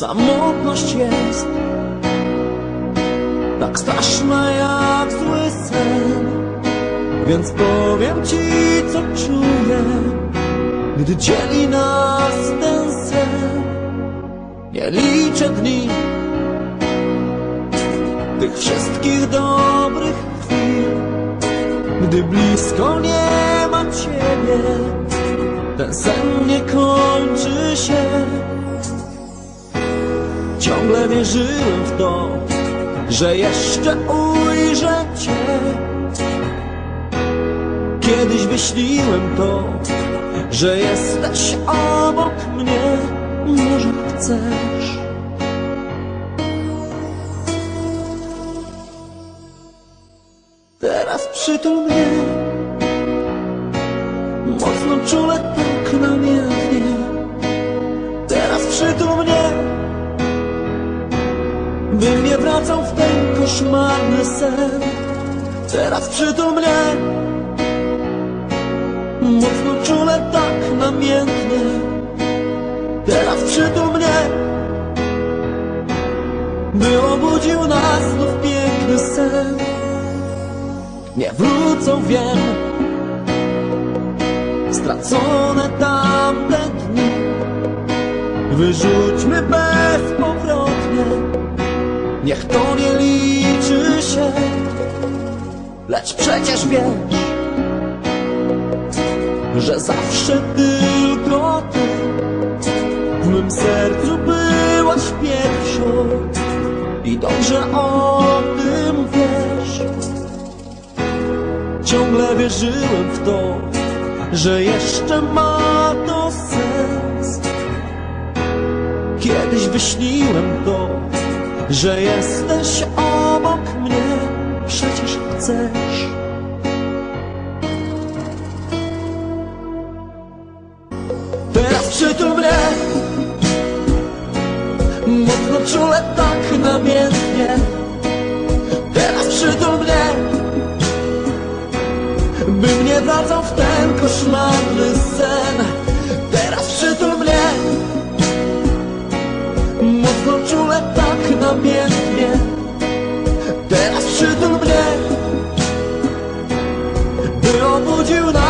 Samotność jest tak straszna jak zły sen. Więc powiem ci co czuję Gdy dzieli nas ten sen. Nie liczę dni Tych wszystkich dobrych chwil Gdy blisko nie ma ciebie. Ten sen nie kończy się Ciągle wierzyłem w to, że jeszcze ujrzę Cię. Kiedyś wyśniłem to, że jesteś obok mnie. Może chcesz? Teraz przytul mnie, mocno czule tak namiętnie. Teraz przytul mnie, koszmarny sen. Teraz przytul mnie. Mocno czule tak namiętnie. Teraz przytul mnie. By obudził nas znów piękny sen. Nie wrócą, wiem. Stracone tamte dni. Wyrzućmy bezpowrotnie Lecz przecież wiesz Że zawsze tylko ty W mym sercu byłaś pierwszą. I dobrze o tym wiesz. Ciągle wierzyłem w to Że jeszcze ma to sens. Kiedyś wyśniłem to że jesteś chcesz. Teraz przytul mnie, mocno czule tak namiętnie. Teraz przytul mnie, bym nie wracał w ten koszmarny sen. Teraz przytul mnie, mocno czule tak namiętnie 不救那